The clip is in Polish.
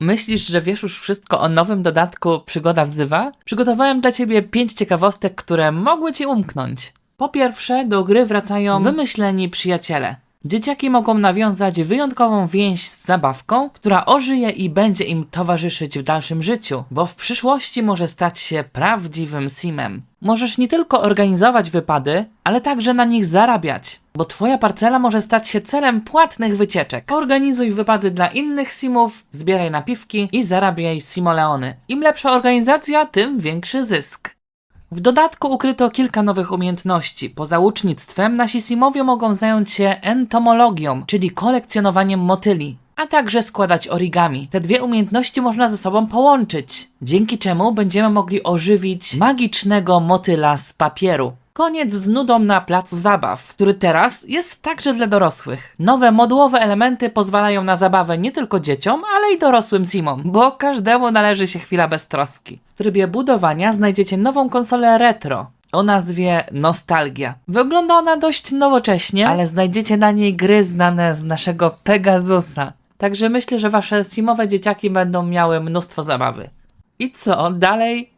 Myślisz, że wiesz już wszystko o nowym dodatku Przygoda wzywa? Przygotowałem dla ciebie pięć ciekawostek, które mogły ci umknąć. Po pierwsze, do gry wracają wymyśleni przyjaciele. Dzieciaki mogą nawiązać wyjątkową więź z zabawką, która ożyje i będzie im towarzyszyć w dalszym życiu, bo w przyszłości może stać się prawdziwym simem. Możesz nie tylko organizować wypady, ale także na nich zarabiać, bo twoja parcela może stać się celem płatnych wycieczek. Organizuj wypady dla innych simów, zbieraj napiwki i zarabiaj simoleony. Im lepsza organizacja, tym większy zysk. W dodatku ukryto kilka nowych umiejętności. Poza łucznictwem nasi simowie mogą zająć się entomologią, czyli kolekcjonowaniem motyli, a także składać origami. Te dwie umiejętności można ze sobą połączyć, dzięki czemu będziemy mogli ożywić magicznego motyla z papieru. Koniec z nudą na placu zabaw, który teraz jest także dla dorosłych. Nowe modułowe elementy pozwalają na zabawę nie tylko dzieciom, ale i dorosłym simom, bo każdemu należy się chwila beztroski. W trybie budowania znajdziecie nową konsolę retro, o nazwie Nostalgia. Wygląda ona dość nowocześnie, ale znajdziecie na niej gry znane z naszego Pegasusa. Także myślę, że wasze simowe dzieciaki będą miały mnóstwo zabawy. I co, dalej